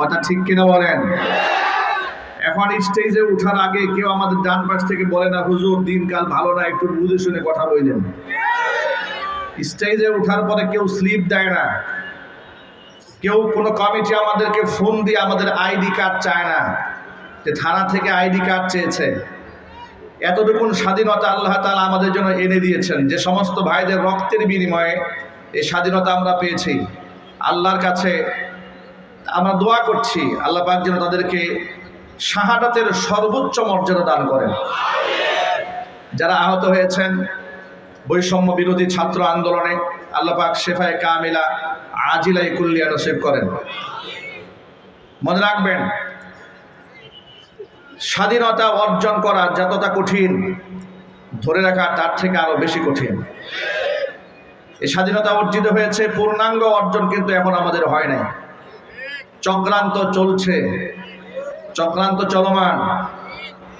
কথা ঠিক কিনা বলেন? এখন স্টেজে উঠার আগে কেউ আমাদের ডান পাশ থেকে বলে না, হুজুর, দিনকাল ভালো না, একটু বুঝে শুনে কথা বললেন। স্টেজে উঠার পরে কেউ স্লিপ দেয় না। কেউ কোনো কমিটি আমাদেরকে ফোন দিয়ে আমাদের আইডি কার্ড চায় না, যে থানা থেকে আইডি কার্ড চেয়েছে। এতটুকুন স্বাধীনতা আল্লাহ তাআলা আমাদের জন্য এনে দিয়েছেন। যে সমস্ত ভাইদের রক্তের বিনিময়ে এই স্বাধীনতা আমরা পেয়েছি। আল্লাহর কাছে আমরা দোয়া করছি, আল্লাহ পাক যেন তাদেরকে শাহাদাতের সর্বোচ্চ মর্যাদা দান করেন। যারা আহত হয়েছেন, বৈষম্য বিরোধী ছাত্র আন্দোলনে আল্লাহ পাক শেফায় কামিলা আজিলাই কুল্লিয়া নসিব করেন। মনে রাখবেন, স্বাধীনতা অর্জন করা যতটা কঠিন, ধরে রাখা তার থেকে আরও বেশি কঠিন। এই স্বাধীনতা অর্জিত হয়েছে, পূর্ণাঙ্গ অর্জন কিন্তু এখন আমাদের হয় নাই। চক্রান্ত চলছে। চক্রান্ত চলমান।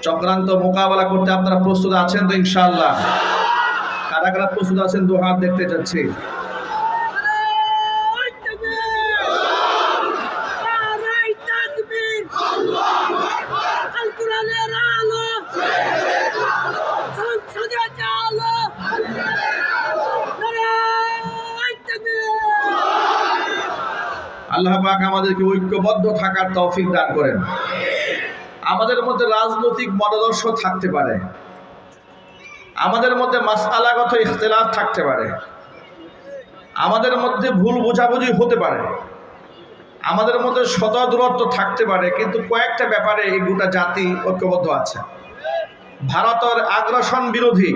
চক্রান্ত মোকাবেলা করতে আপনারা প্রস্তুত আছেন তো ইনশাল্লাহ কারা কারা প্রস্তুত আছেন? দু হাত দেখতে যাচ্ছি আল্লাহ পাক আমাদেরকে ঐক্যবদ্ধ থাকার তৌফিক দান করেন। আমাদের মধ্যে রাজনৈতিক মতাদর্শ থাকতে পারে। আমাদের মধ্যে মাসআলাগত ইখতিলাফ থাকতে পারে। আমাদের মধ্যে ভুল বোঝাবুঝি হতে পারে। আমাদের মধ্যে শত দূরত্ব থাকতে পারে, কিন্তু কয়েকটা ব্যাপারে এই গোটা জাতি ঐক্যবদ্ধ আছে। ভারতের আগ্রাসন বিরোধী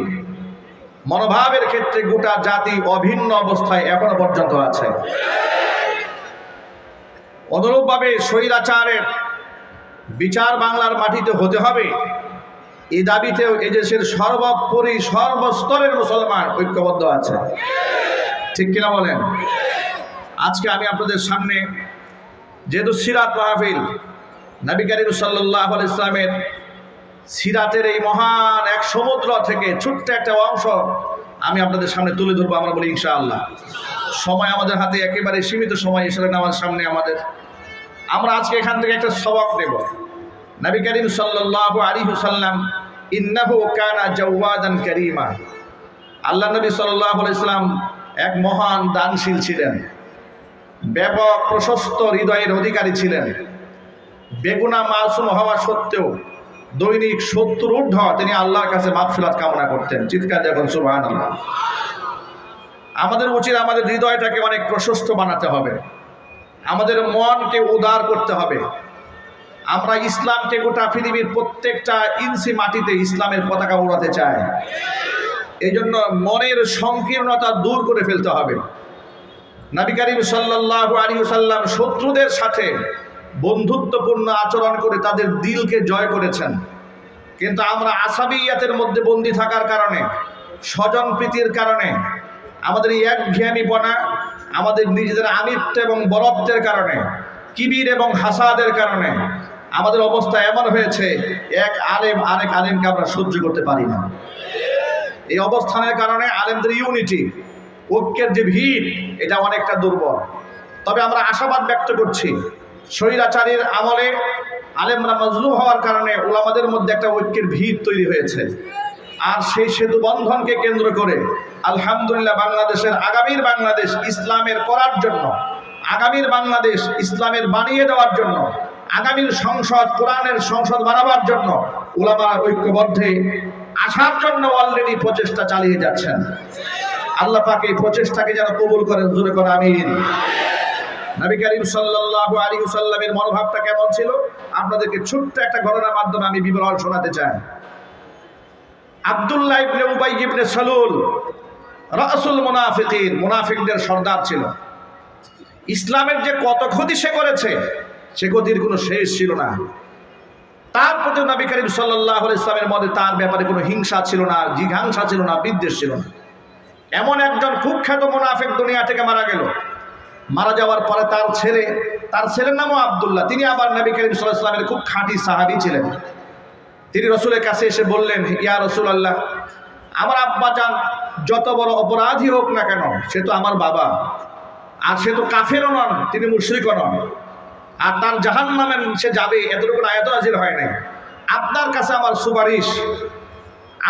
মনোভাবের ক্ষেত্রে গোটা জাতি অভিন্ন অবস্থায় এখনও পর্যন্ত আছে। অনুরূপভাবে স্বৈরাচারের বিচার বাংলার মাটিতে হতে হবে। এ দাবিতেও এদেশের সর্বোপরি সর্বস্তরের মুসলমান ঐক্যবদ্ধ আছে। ঠিক কিনা বলেন? আজকে আমি আপনাদের সামনে যেহেতু সিরাত মাহফিল, নবী করিম সাল্লাহ ইসলামের সিরাতের এই মহান এক সমুদ্র থেকে ছোট্ট একটা অংশ আমি আপনাদের সামনে তুলে ধরবো, আমরা বলি ইনশাআল্লাহ। সময় আমাদের হাতে একেবারে সীমিত সময় এসে নামাজ সামনে আমাদের। আমরা আজকে এখান থেকে একটা সবক নেব। নবী করিম সাল্লাল্লাহু আলাইহি সাল্লাম ইন্নাহু কানা জাওয়াদান কারীমা। আল্লাহ নবী সাল্লাল্লাহু আলাইহি সাল্লাম এক মহান দানশীল ছিলেন। ব্যাপক প্রশস্ত হৃদয়ের অধিকারী ছিলেন। বেগুনা মাসুম হওয়া সত্ত্বেও দৈনিক সত্তর ঊর্ধ্ব তিনি আল্লাহর কাছে মাগফিরাত কামনা করতেন। চিৎকার দেখুন সুবহানাল্লাহ। আমাদের উচিত আমাদের হৃদয়টাকে অনেক প্রশস্ত বানাতে হবে। আমাদের মনকে উদার করতে হবে। আমরা ইসলামকে গোটা পৃথিবীর প্রত্যেকটা ইঞ্চি মাটিতে ইসলামের পতাকা উড়াতে চাই। এই জন্য মনের সংকীর্ণতা দূর করে ফেলতে হবে। নবী করিম সাল্লাহ আলী সাল্লাম শত্রুদের সাথে বন্ধুত্বপূর্ণ আচরণ করে তাদের দিলকে জয় করেছেন। কিন্তু আমরা আসাবিয়াতের মধ্যে বন্দি থাকার কারণে, স্বজন প্রীতির কারণে আমাদের এই এক একঘেয়ামিপনা আমাদের নিজেদের আমিত্ব এবং বরত্বের কারণে, কিবির এবং হাসাদের কারণে আমাদের অবস্থা এমন হয়েছে, এক আলেম আরেক আলেমকে আমরা সহ্য করতে পারি না। এই অবস্থানের কারণে আলেমদের ইউনিটি, ঐক্যের যে ভিড় এটা অনেকটা দুর্বল। তবে আমরা আশাবাদ ব্যক্ত করছি, স্বৈরাচারীর আমলে আলেমরা মজলুম হওয়ার কারণে ওলামাদের মধ্যে একটা ঐক্যের ভিড় তৈরি হয়েছে। আর সেই সেতু বন্ধনকে কেন্দ্র করে আলহামদুলিল্লাহ বাংলাদেশের আগামীর বাংলাদেশ ইসলামের করার জন্য, আগামীর বাংলাদেশ ইসলামের বানিয়ে দেওয়ার জন্য, আগামীর সংসদ, কোরআনের সংসদ বানাবার জন্য ওলামারা ঐক্যবদ্ধে আসার জন্য অলরেডি প্রচেষ্টা চালিয়ে যাচ্ছেন। আল্লাহ পাক এই প্রচেষ্টাকে যেন কবুল করেন, জোরে করে আমিন। নবী করিম সাল্লাল্লাহু আলাইহি মনোভাবটা কেমন ছিল? আপনাদেরকে ছোট্ট একটা ঘটনার মাধ্যমে আমি বিবরণ শোনাতে চাই। আব্দুল্লাহ ইবনে উবাই ইবনে সালুল রাসুল মুনাফিকিন, মুনাফিকদের সর্দার ছিল। ইসলামের যে কত ক্ষতি সে করেছে, সে ক্ষতির কোনো শেষ ছিল না। তার প্রতি নবী করিম সাল্লাহ ইসলামের মধ্যে তার ব্যাপারে কোনো হিংসা ছিল না, জিঘাংসা ছিল না, বিদ্বেষ ছিল না। এমন একজন কুখ্যাত মুনাফিক দুনিয়া থেকে মারা গেল। মারা যাওয়ার পরে তার ছেলে, তার ছেলের নামও আবদুল্লাহ, তিনি আবার নবী করিম সাল্লাহ ইসলামের খুব খাঁটি সাহাবি ছিলেন। তিনি রসুলের কাছে এসে বললেন, ইয়া রসুল আল্লাহ আমার আব্বা যান যত বড় অপরাধী হোক না কেন, সে তো আমার বাবা। আর সে তো কাফেরও নন, তিনি মুশ্রিকও নন। আর তার জাহান নামে সে যাবে, এতটুকু আয়াত হাজির হয় নাই। আপনার কাছে আমার সুপারিশ,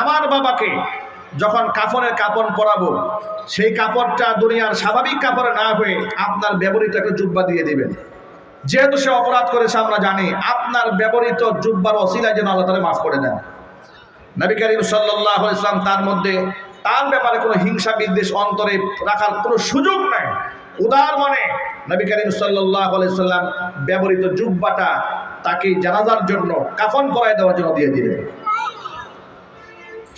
আমার বাবাকে যখন কাপড়ের কাপড় পরাবো, সেই কাপড়টা দুনিয়ার স্বাভাবিক কাপড়ে না হয়ে আপনার ব্যবহৃত একটা জুব্বা দিয়ে দিবেন। যেহেতু সে অপরাধ করেছে, আমরা জানি, আপনার ব্যবহৃত জুব্বার অসিলায় যেন আল্লাহ তালা মাফ করে দেন। নবী করিম সাল্লাহ ইসলাম তার মধ্যে তার ব্যাপারে কোনো হিংসা বিদ্বেষ অন্তরে রাখার কোনো সুযোগ নাই। উদার মনে নবী করিম সাল্লাহ সাল্লাম ব্যবহৃত জুব্বাটা তাকে জানাজার জন্য কাফন করায় দেওয়ার জন্য দিয়ে দিলেন।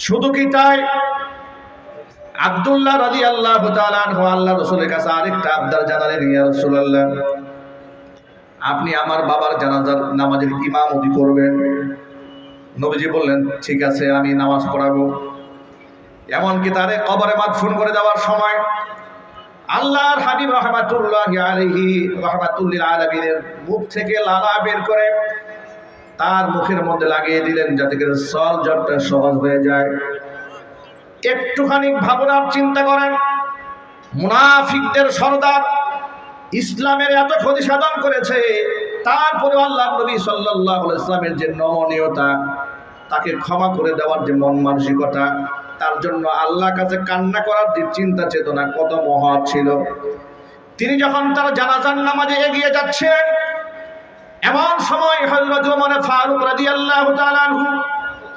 শুধু কি তাই? আবদুল্লাহ রাজি আল্লাহ আল্লাহ রসুলের কাছে আরেকটা আবদার জানালেন, ইয়া আপনি আমার বাবার জানাজার নামাজের ইমামতি করবেন। নবীজি বললেন, ঠিক আছে, আমি নামাজ পড়াবো। এমনকি তারে কবরে মাদফুন করে দেওয়ার সময় আল্লাহর হাবিব রহমাতুল্লাহ আলহি রহমাতুল্লিল আলমিনের মুখ থেকে লালা বের করে তার মুখের মধ্যে লাগিয়ে দিলেন, যাতে করে সল জবটা সহজ হয়ে যায়। একটুখানি ভাবনার চিন্তা করেন। মুনাফিকদের সর্দার ইসলামের এত ক্ষতি সাধন করেছে তারপরে আল্লাহ নবী সাল্লাহ ইসলামের যে নমনীয়তা তাকে ক্ষমা করে দেওয়ার যে মন মানসিকতা, তার জন্য আল্লাহ কাছে কান্না করার যে চিন্তা চেতনা কত মহৎ ছিল। তিনি যখন তার জানাজান নামাজে এগিয়ে যাচ্ছেন, এমন সময় হজরত মানে ফারুক রাজি আল্লাহ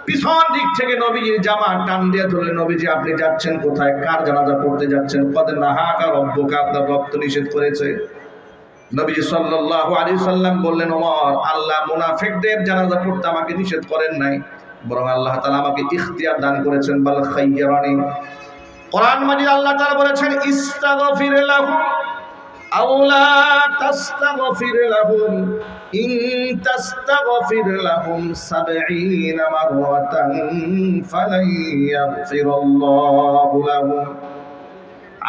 পিছন দিক থেকে নবীজির জামা টান দিয়ে ধরলে নবীজি, আপনি যাচ্ছেন কোথায়? কার জানাজা পড়তে যাচ্ছেন? কদের নাহাকা রব্বকে? আপনার রক্ত নিষেধ করেছে। নবীজি সাল্লাল্লাহু আলাইহি সাল্লাম বললেন, ওমর, আল্লাহ মুনাফিকদের জানাজা পড়তে আমাকে নিষেধ করেন নাই। বরং আল্লাহ তাআলা আমাকে ইখতিয়ার দান করেছেন, বাল খাইয়ারানি কোরআন মাজিদ আল্লাহ তাআলা বলেছেন, ইস্তাগফির লাহুম আও লা তাস্তাগফির লাহুম। ইন তাস্তাগফির লাহুম 70 মাররাতান ফালান ইয়াগফিরাল্লাহু লাহুম।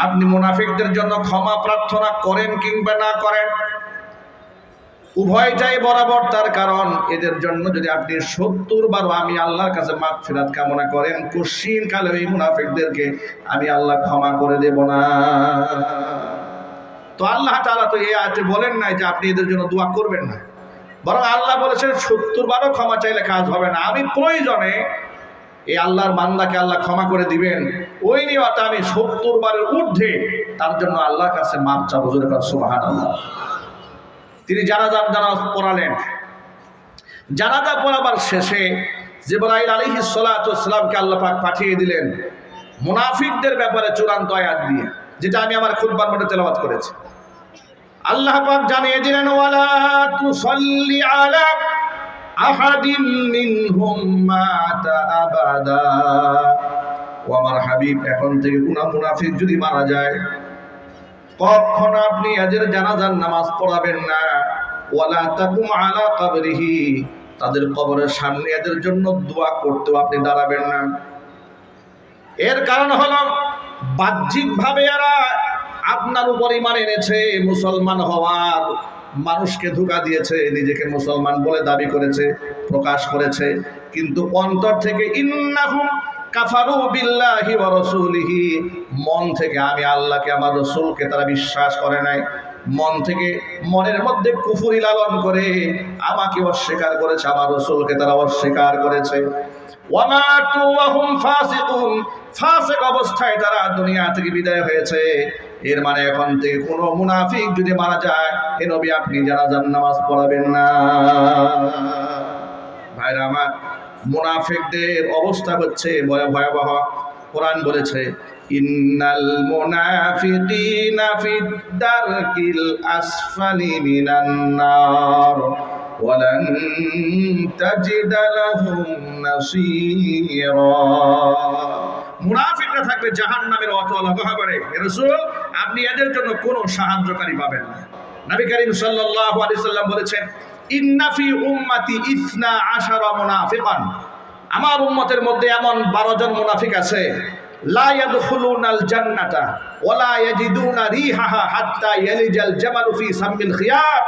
আপনি মুনাফিকদের জন্য ক্ষমা প্রার্থনা করেন কিংবা না করেন উভয়টাই বরাবর তার কারণ। এদের জন্য যদি আপনি সত্তর বারো আমি আল্লাহর কাছে মাঠ ফেরাত কামনা করেন কুশিন কালে এই মুনাফিকদেরকে আমি আল্লাহ ক্ষমা করে দেব না। তো আল্লাহ তাআলা তো এই আয়াতে বলেন নাই যে আপনি এদের জন্য দোয়া করবেন না। বরং আল্লাহ বলেছেন, সত্তর বারও ক্ষমা চাইলে কাজ হবে না। আমি প্রয়োজনে এই আল্লাহর বান্দাকে আল্লাহ ক্ষমা করে দিবেন। ওই নিয়তে আমি সত্তর বারের ঊর্ধ্বে তার জন্য আল্লাহর কাছে মাপ চাবো। জোরে সুবাহান আল্লাহ তিনি জানাজার জানাজ পড়ালেন। জানাজা পড়াবার শেষে জিবরাইল আলাইহিস সালাতু সালামকে আল্লাহ পাক পাঠিয়ে দিলেন মুনাফিকদের ব্যাপারে চূড়ান্ত আয়াত দিয়ে, যেটা আমি আমার খুতবার মধ্যে তেলাওয়াত করেছি। আল্লাহ পাক জানিয়ে দিলেন, ওয়ালা তুসাল্লি আলা আহাদিন মিনহুম মাতা আবাদা। ও আমার হাবিব, এখন থেকে কোন মুনাফিক যদি মারা যায় কখন আপনি এদের জানাজার নামাজ পড়াবেন না। ওয়ালা তাকুম আলা কবরিহি। তাদের কবরের সামনে এদের জন্য দোয়া করতেও আপনি দাঁড়াবেন না। এর কারণ হলো, বাহ্যিকভাবে এরা আপনার উপর ইমান এনেছে, মুসলমান হওয়ার মানুষকে ধোকা দিয়েছে, নিজেকে মুসলমান বলে দাবি করেছে, প্রকাশ করেছে। কিন্তু অন্তর থেকে ইন্নাহুম কাফারু বিল্লাহি ওয়া রাসূলিহি। মন থেকে আমি আল্লাহকে, আমার রসুলকে তারা বিশ্বাস করে নাই। মন থেকে মনের মধ্যে কুফুরি লালন করে আমাকে অস্বীকার করেছে, আমার রসুলকে তারা অস্বীকার করেছে। ফাসিক অবস্থায় তারা দুনিয়া থেকে বিদায় হয়েছে। এর মানে এখন থেকে কোনো মুনাফিক যদি মারা যায় এ নবী আপনি জানাজার নামাজ পড়াবেন না। ভাইরা আমার মুনাফিকদের অবস্থা হচ্ছে ভয়াবহ। কোরআন বলেছে, ইন্নাল মুনাফিকিনা ফিদ দারকিল আসফালি মিনান নার, ওয়ালান তাজিদ লাহুম নাসীরা। মুনাফিকরা থাকবে জাহান্নামের অতলা গহবরে রাসূল, আপনি এদের জন্য কোনো সাহায্যকারী পাবেন না। নবী করিম সাল্লাল্লাহু আলাইহি সাল্লাম বলেছেন ইন্নাফি উম্মাতি ইসনা আশারা মুনাফিকান। আমার উম্মতের মধ্যে এমন বারো জন মুনাফিক আছে জান্নাতা ওয়ালা ইয়াজিদুনা রিহাহা হাত্তা ইয়ালিজাল জামালু ফি সামিল খিয়াত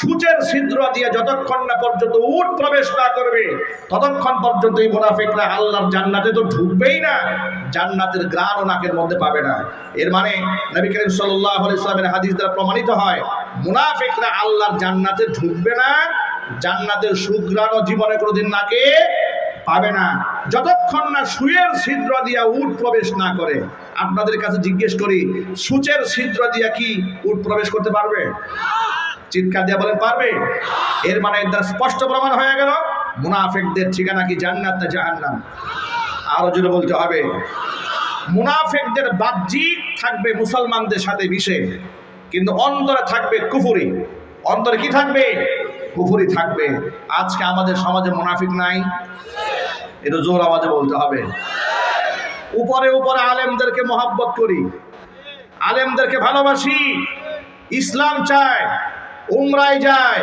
সূচের ছিদ্র দিয়ে যতক্ষণ না পর্যন্ত উট প্রবেশ না করবে, ততক্ষণ পর্যন্ত এই মুনাফিকরা আল্লাহর জান্নাতে তো ঢুকবেই না, জান্নাতের গ্রাণ ও নাকের মধ্যে পাবে না। এর মানে নবী করিম সাল্লামের হাদিস দ্বারা প্রমাণিত হয়, মুনাফিকরা আল্লাহর জান্নাতে ঢুকবে না, জান্নাতের সুগ্রাণ জীবনে কোনোদিন নাকে পাবে না। যতক্ষণ না সুয়ের ছিদ্র দিয়া উট প্রবেশ না করে, আপনাদের কাছে জিজ্ঞেস করি, সূচের ছিদ্র দিয়া কি উট প্রবেশ করতে পারবে? চিৎকার দিয়ে বলেন, পারবে। এর মানে দ্বারা স্পষ্ট প্রমাণ হয়ে গেল, মুনাফেকদের ঠিকানা কি জান্নাত না জাহান্নাম? আরও জোরে বলতে হবে। মুনাফেকদের বাহ্যিক থাকবে মুসলমানদের সাথে মিশে, কিন্তু অন্তরে থাকবে কুফুরি। অন্তরে কি থাকবে? কুফুরি থাকবে। আজকে আমাদের সমাজে মুনাফিক নাই। এটা জোর আওয়াজে বলতে হবে। উপরে উপরে আলেমদেরকে মহাব্বত করি। আলেমদেরকে ভালোবাসি। ইসলাম চায়, উমরায় যায়,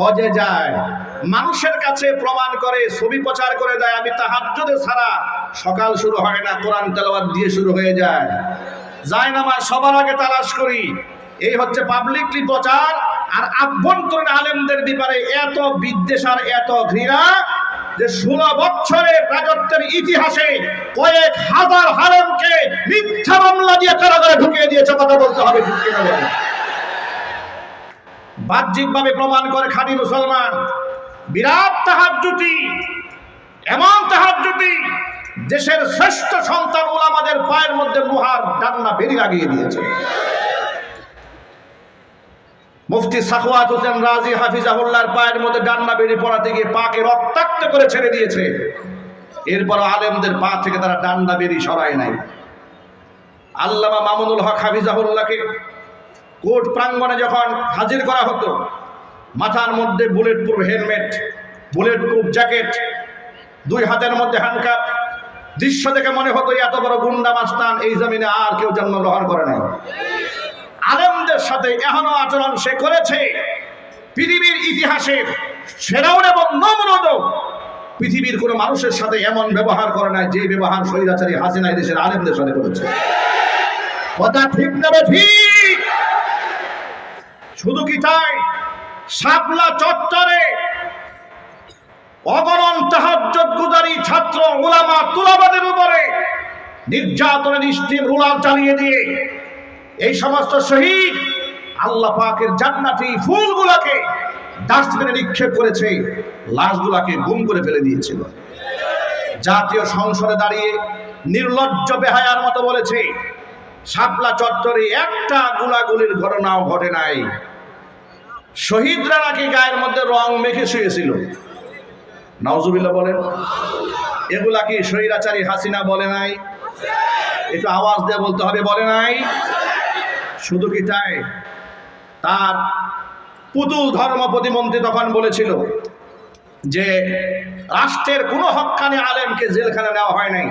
হজে যায়। মানুষের কাছে প্রমাণ করে, ছবি প্রচার করে দেয়। আমি তাহাজ্জুদে ছাড়া সকাল শুরু হয় না, কোরআন তেলাওয়াত দিয়ে শুরু হয়ে যায়। যায় না সবার আগে তালাশ করি। এই হচ্ছে পাবলিকলি প্রচার আর আভ্যন্তরীণ আলেমদের ব্যাপারে এত বিদ্বেষ আর এত ঘৃণা যে ষোলো বছরের রাজত্বের ইতিহাসে কয়েক হাজার হারেমকে মিথ্যা মামলা দিয়ে কারাগারে ঢুকিয়ে দিয়েছে, কথা বলতে হবে বাহ্যিকভাবে প্রমাণ করে খাঁটি মুসলমান। বিরাট তাহাজ্জুতি, এমন তাহাজ্জুতি, দেশের শ্রেষ্ঠ সন্তান ওলামাদের পায়ের মধ্যে লোহার ডান্না বেরি লাগিয়ে দিয়েছে। মুফতি সাখওয়াত হোসেন রাজি হাফিজাহুল্লাহর পায়ের মধ্যে ডান্না বেরি পড়াতে গিয়ে পাকে রক্তাক্ত করে ছেড়ে দিয়েছে। এরপর আলেমদের পা থেকে তারা ডান্ডা বেরি সরায় নাই। আল্লামা মামুনুল হক হাফিজাহুল্লাহকে কোর্ট প্রাঙ্গণে যখন হাজির করা হতো, মাথার মধ্যে bullet proof helmet bullet proof jacket, দুই হাতের মধ্যে হ্যান্ডকাপ দৃশ্য দেখে মনে হতো, এত বড় গুন্ডা মাস্তান এই জমিনে আর কেউ জন্মগ্রহণ করে নাই। আলেমদের সাথে এখনও আচরণ সে করেছে। পৃথিবীর ইতিহাসের সেরাউন এবং নমরদ পৃথিবীর কোনো মানুষের সাথে এমন ব্যবহার করে না যে ব্যবহার স্বৈরাচারী হাসিনা দেশের আলেমদের সাথে করেছে। কথা ঠিক না ঠিক? শুধু কি তাই? শাপলা চত্বরে অগণন তাহাজ্জুদ গুজারি ছাত্র ওলামা তুলাবাদের উপরে নির্যাতনের স্টিম রুলার চালিয়ে দিয়ে এই সমস্ত শহীদ আল্লাহ পাকের জান্নাতি ফুলগুলাকে ডাস্টবিনে নিক্ষেপ করেছে, লাশগুলাকে গুম করে ফেলে দিয়েছিল। জাতীয় সংসদে দাঁড়িয়ে নির্লজ্জ বেহায়ার মতো বলেছে, শাপলা চত্বরে একটা গুলাগুলির ঘটনাও ঘটে নাই। শহীদরা নাকি গায়ের মধ্যে রং মেখে শুয়েছিল। নওজুবিল্লাহ বলেন, এগুলা কি স্বৈরাচারী হাসিনা বলে নাই? একটু আওয়াজ দিয়ে বলতে হবে, বলে নাই? শুধু কি তাই? তার পুতুল ধর্ম প্রতিমন্ত্রী তখন বলেছিল যে রাষ্ট্রের কোনো হক্কানি আলেমকে জেলখানে নেওয়া হয় নাই।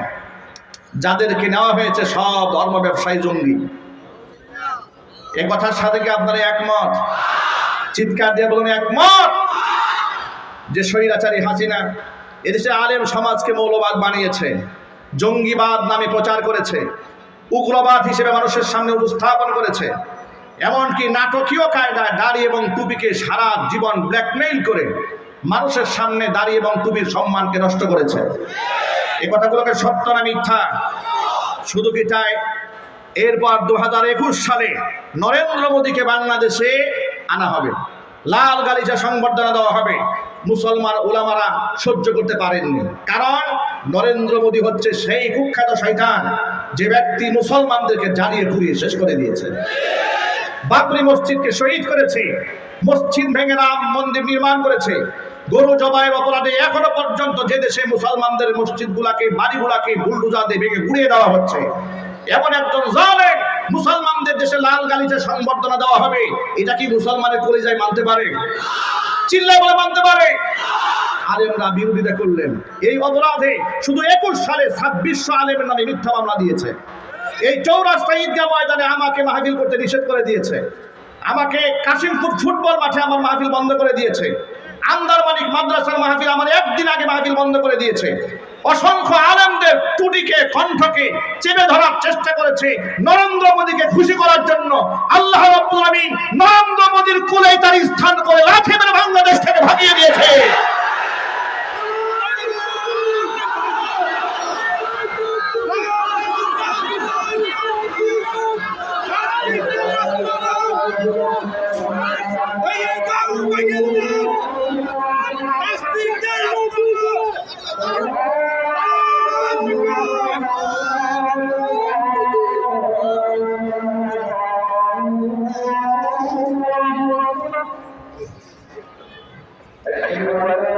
যাদেরকে নেওয়া হয়েছে সব ধর্ম ব্যবসায়ী জঙ্গি। এ কথার সাথে কি আপনারা একমত? চিৎকার দিয়ে বলুন, একমত! যে স্বৈরাচারী হাসিনা, এদেশে আলেম সমাজকে মৌলবাদ বানিয়েছে, জঙ্গিবাদ নামে প্রচার করেছে উগ্রবাদ হিসেবে মানুষের সামনে উপস্থাপন করেছে। এমনকি নাটকীয় কায়দায় দাড়ি এবং টুপিকে সারা জীবন ব্ল্যাকমেইল করে মানুষের সামনে দাড়ি এবং টুপির সম্মানকে নষ্ট করেছে। এ কথাগুলোকে সত্য না মিথ্যা? শুধু কি তাই? এরপর দু হাজার একুশ সালে নরেন্দ্র মোদীকে বাংলাদেশে আনা হবে। লাল গালিচা সংবর্ধনা দেওয়া হবে। মুসলমান ওলামারা সহ্য করতে পারেননি। কারণ নরেন্দ্র মোদী হচ্ছে সেই কুখ্যাত শৈতান যে ব্যক্তি মুসলমানদেরকে জ্বালিয়ে পুড়িয়ে শেষ করে দিয়েছে। বাবরি মসজিদকে শহীদ করেছে। মসজিদ ভেঙে রাম মন্দির নির্মাণ করেছে। গরু জবাইয়ের অপরাধে এখনও পর্যন্ত যে দেশে মুসলমানদের মসজিদগুলাকে, বাড়িগুলাকে বুলডুজার দিয়ে ভেঙে গুড়িয়ে দেওয়া হচ্ছে, এমন একজন জালেম মুসলমানদের দেশে লাল গালিচে সংবর্ধনা দেওয়া হবে। এটা কি মুসলমানের কলিজায় মানতে পারে? চিল্লা বলে মানতে পারে। আলেমরা বিরোধিতা করলেন। এই অপরাধে শুধু একুশ সালে ছাব্বিশশো আলেমের নামে মিথ্যা মামলা দিয়েছে। এই চৌরাস্তা ঈদগাহ ময়দানে আমাকে মাহফিল করতে নিষেধ করে দিয়েছে। আমাকে কাশিমপুর ফুটবল মাঠে আমার মাহফিল বন্ধ করে দিয়েছে। আন্দারমানিক মাদ্রাসার মাহফিল আমার একদিন আগে মাহফিল বন্ধ করে দিয়েছে। অসংখ্য আলেমদের তুটিকে কণ্ঠকে চেপে ধরার চেষ্টা করেছে নরেন্দ্র মোদীকে খুশি করার জন্য। আল্লাহ রাব্বুল আমিন নরেন্দ্র মোদীর কুলে তার স্থান করে লাথি বাংলাদেশ থেকে ভাগিয়ে দিয়েছে। পাঁচ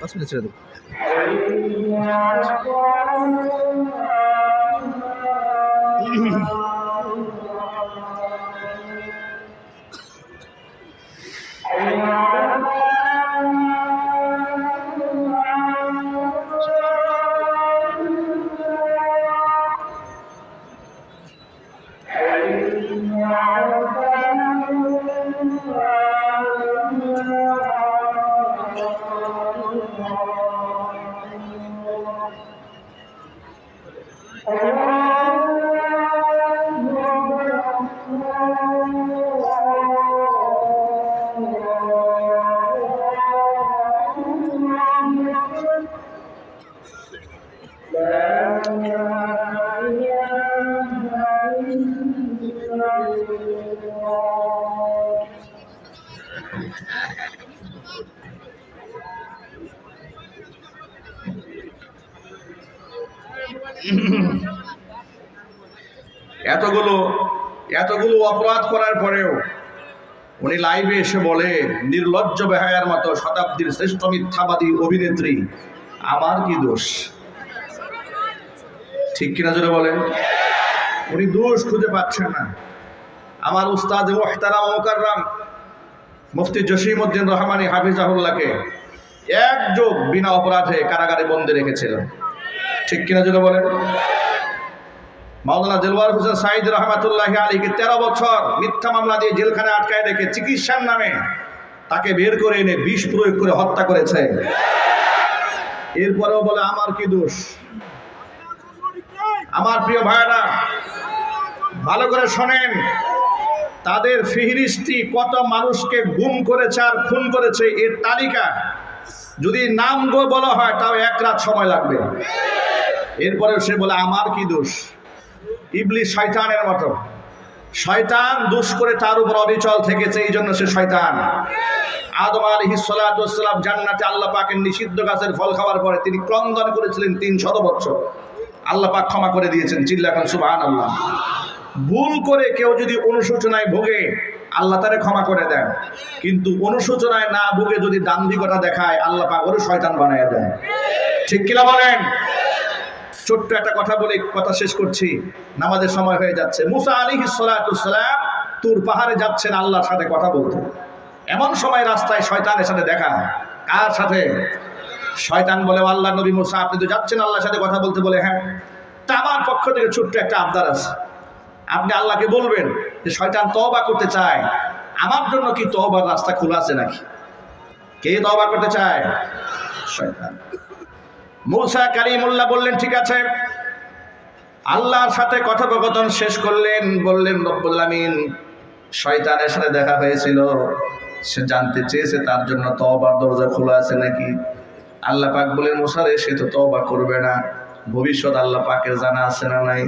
পাঁচ মিনিট ছেড়ে দেবো। এতগুলো লাইভে এসে বলে, নির্লজ্জ বেহায়ার মতো শতাব্দীর শ্রেষ্ঠ মিথ্যাবাদী অভিনেত্রী, আমার কি দোষ? ঠিক কিনা জোরে বলেন? উনি দোষ খুঁজে পাচ্ছেন না। আমার উস্তাদ মোহতারাম মোকাররাম, মুফতি জসিম উদ্দিন রহমানি হাফিজাহুল্লাহকে এক যোগ বিনা অপরাধে কারাগারে বন্দি রেখেছিলেন। ঠিক কিনা জোরে বলেন? মাওলানা দেলওয়ার হোসেন সাইদ রহমাতুল্লাহ আলীকে তেরো বছর মিথ্যা মামলা দিয়ে জেলখানে আটকায় রেখে চিকিৎসার নামে তাকে বের করে এনে বিষ প্রয়োগ করে হত্যা করেছে। এরপরেও বলে, আমার কি দোষ? আমার প্রিয় ভাইরা ভালো করে শোনেন, তাদের ফিহরিস্তি কত মানুষকে গুম করেছে আর খুন করেছে, এর তালিকা যদি নাম গো বলা হয়, তাও এক রাত সময় লাগবে। এরপরে সে বলে, আমার কি দোষ? ইবলি শয়তানের মতো। শয়তান দোষ করে তার উপর অবিচল থেকেছে, এই জন্য সে শয়তান। আদম আলহি সালাম জান্নাতে আল্লাহ পাকের নিষিদ্ধ গাছের ফল খাওয়ার পরে তিনি ক্রন্দন করেছিলেন তিন শত বছর আল্লাহ পাক ক্ষমা করে দিয়েছেন চিল্লাখান সুবাহান আল্লাহ ভুল করে কেউ যদি অনুশোচনায় ভোগে, আল্লাহ তারে ক্ষমা করে দেন। কিন্তু অনুশোচনায় না ভুগে যদি দাম্ভিকতা দেখায়, আল্লাহ পাক ওরে শয়তান বানায় দেন। ঠিক কিনা বলেন? ছোট্ট একটা কথা বলে কথা শেষ করছি। নামাজের সময় হয়ে যাচ্ছে। মুসা আলী সালাম তুর পাহাড়ে যাচ্ছেন আল্লাহর সাথে কথা বলতে। এমন সময় রাস্তায় শয়তানের সাথে দেখা। কার সাথে? শয়তান বলে আল্লাহ নবী মুসা, আপনি তো যাচ্ছেন আল্লাহর সাথে কথা বলতে বলে। হ্যাঁ। তা আমার পক্ষ থেকে ছোট্ট একটা আবদার আছে। আপনি আল্লাহকে বলবেন যে, শয়তান তওবা করতে চায়। আমার জন্য কি তওবার রাস্তা খোলা আছে নাকি? কে তওবা করতে চায়? শয়তান। মৌসা কারিমুল্লাহ বললেন, ঠিক আছে। আল্লাহর সাথে কথোপকথন শেষ করলেন, বললেন, রব্বুল আমিন শয়তানের সাথে দেখা হয়েছিল। সে জানতে চেয়েছে তার জন্য তবার দরজা খোলা আছে নাকি? আল্লাহ পাক বলেন মুসারে সে তো তওবা করবে না। ভবিষ্যৎ আল্লাহ পাকের জানা আছে না নাই?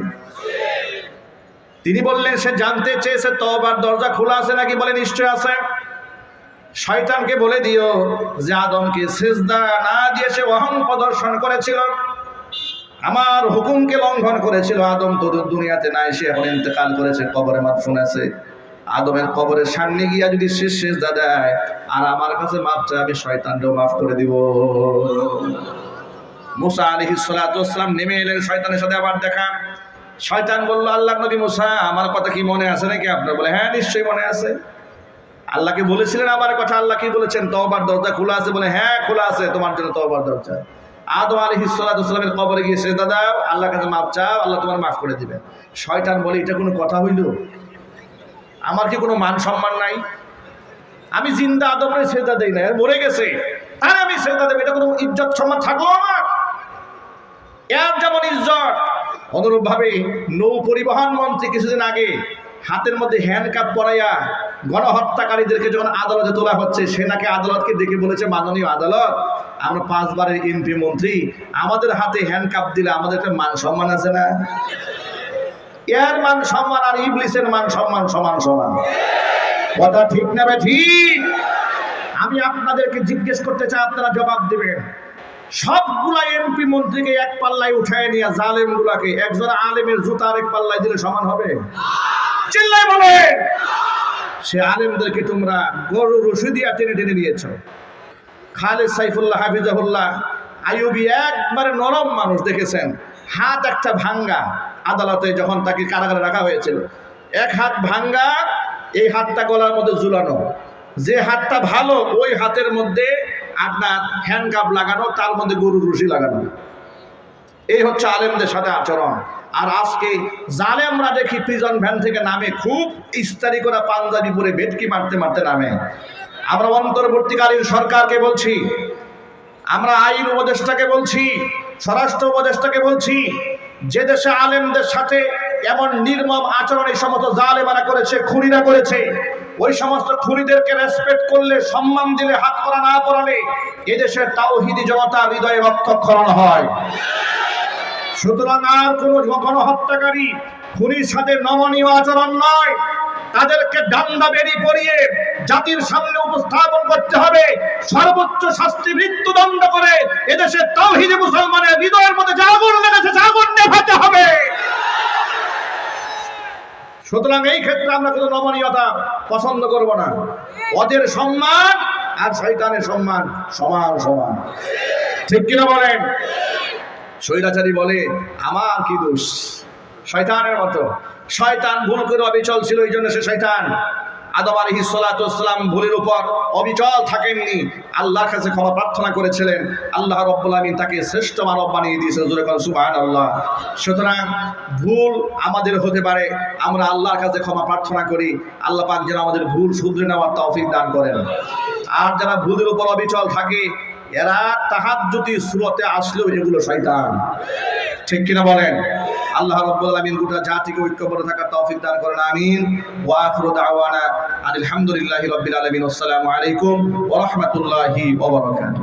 তিনি বললেন, সে জানতে চেয়েছে তবার দরজা খোলা আছে নাকি বলে নিশ্চয় আছে? শয়তানকে বলে দিও যে আদমকে সেজদা না দিয়ে সে অহং প্রদর্শন করেছিল। আমার হুকুমকে লঙ্ঘন করেছিল। আদম তো দুনিয়াতে নাই, সে এখন ইন্তেকাল করেছে, কবরে মাপ শুনেছে আদমের কবরের সামনে গিয়া যদি শেষ শেষ দেয়, আর আমার কাছে মাপ চায়, আমি শয়তানকেও মাফ করে দিব। মুসা আলী সালাম নেমে এলেন শয়তানের সাথে আবার দেখা। শয়তান বলল আল্লাহ নবী মুসা, আমার কথা কি মনে আছে নাকি? আপনার বলে হ্যাঁ নিশ্চয়ই মনে আছে। আল্লাহকে বলেছিলেন আমার কথা, আল্লাহ কি বলেছেন? তওবার দরজা খোলা আছে বলে হ্যাঁ খোলা আছে, তোমার জন্য তওবার দরজা। আদম আলী হিসালামের কবরে গিয়ে সে দাদা আল্লাহর কাছে মাপ চাও, আল্লাহ তোমার মাফ করে দিবে। শয়তান বলে, এটা কোনো কথা হইল? আমার কি কোনো মান সম্মান নাই? আমি জিন্দা আদমের সেজদা দেই না মরে গেছে। আর আমি সেজদা দেবো, এটা কোনো ইজ্জত সম্মান থাকল আমার। এর যেমন ইজ্জত। অনুরূপভাবে নৌ পরিবহন মন্ত্রী কিছুদিন আগে হাতের মধ্যে হ্যান্ড কাপ পরাইয়া গণহত্যাকারীদেরকে যখন আদালতে তোলা হচ্ছে সেনাকে আদালতকে ডেকে বলেছে, মাননীয় আদালত, আমরা পাঁচবারের এমপি, মন্ত্রী, আমাদের হাতে হ্যান্ডকাপ দিলে আমাদের একটা মান সম্মান আছে না? এর মান সম্মান আর ইবলিসের মান সম্মান সমান সমান। কথা ঠিক না বে ঠিক? আমি আপনাদেরকে জিজ্ঞেস করতে চাই, আপনারা জবাব দেবেন। সবগুলা এমপি মন্ত্রীকে এক পাল্লায় উঠায় নিয়ে জালেম গুলাকে একজন আলেমের জুতা এক পাল্লায় দিলে সমান হবে? চিল্লাই বলে সে আলেমদেরকে তোমরা গরু রশি দিয়া টেনে টেনে নিয়েছ। খালেদ সাইফুল্লাহ হাফিজাহুল্লাহ আইয়ুবি একবারে নরম মানুষ দেখেছেন। হাত একটা ভাঙ্গা আদালতে যখন তাকে কারাগারে রাখা হয়েছিল। এক হাত ভাঙ্গা, এই হাতটা গলার মধ্যে ঝুলানো। যে হাতটা ভালো, ওই হাতের মধ্যে আপনার হ্যান্ডকাপ লাগানো, তার মধ্যে গরুর রশি লাগানো। এই হচ্ছে আলেমদের সাথে আচরণ। আর আজকে জালেমরা দেখি প্রিজন ভ্যান থেকে নামে, খুব ইস্তারি করে পাঞ্জাবি পরে ভেটকি মারতে মারতে নামে। আমরা অন্তর্বর্তীকালীন সরকারকে বলছি, আমরা আইন উপদেষ্টাকে বলছি, স্বরাষ্ট্র উপদেষ্টাকে বলছি, যে দেশে আলেমদের সাথে এমন নির্মম আচরণ এই সমস্ত জালেমারা করেছে, খুনিরা করেছে, ওই সমস্ত খুনিদেরকে রেসপেক্ট করলে, সম্মান দিলে, হাত করা না পড়ালে এদেশের তাওহিদি জনতা হৃদয়ে রক্তক্ষরণ হয়। সুতরাং আর কোন গণহত্যাকারী খুনির সাথে নমনীয় আচরণ নয়। তাদেরকে ডান্ডা বেরি পরিয়ে জাতির সামনে উপস্থাপন করতে হবে। সর্বোচ্চ শাস্তি মৃত্যুদণ্ড করে এদেশের তাওহিদি মুসলমানের হৃদয়ের মধ্যে জাগর লেগেছে জাগর নেভাতে হবে। সুতরাং এই ক্ষেত্রে আমরা কোনো নমনীয়তা পছন্দ করব না। ওদের সম্মান আর শয়তানের সম্মান সমান সমান। ঠিক কিনা বলেন? স্বৈরাচারী বলে, আমার কি দোষ? শয়তানের মতো। শয়তান ভুল করে অবিচল ছিল এই জন্য সে শয়তান। আদম আলী সালাম ভুলের উপর অবিচল থাকেননি। আল্লাহর কাছে ক্ষমা প্রার্থনা করেছিলেন। আল্লাহ রব্বুল তাকে শ্রেষ্ঠ মানব বানিয়ে দিয়েছে জোরে করেন সুবাহান আল্লাহ সুতরাং ভুল আমাদের হতে পারে, আমরা আল্লাহর কাছে ক্ষমা প্রার্থনা করি। আল্লাহ পাক যেন আমাদের ভুল শুধরে নেওয়ার তৌফিক দান করেন। আর যারা ভুলের উপর অবিচল থাকে এরা তাহার যদি সুরতে আসলেও এগুলো শয়তান। ঠিক কিনা বলেন? আল্লাহ রব্বুল আলামিন গোটা জাতিকে ঐক্যবদ্ধ থাকার তৌফিক দান করেন, আমিন। ওয়া আখিরু দাওয়ানা আলহামদুলিল্লাহি রাব্বিল আলামিন। আসসালামু আলাইকুম ওয়া রাহমাতুল্লাহি ওয়া বারাকাতুহু।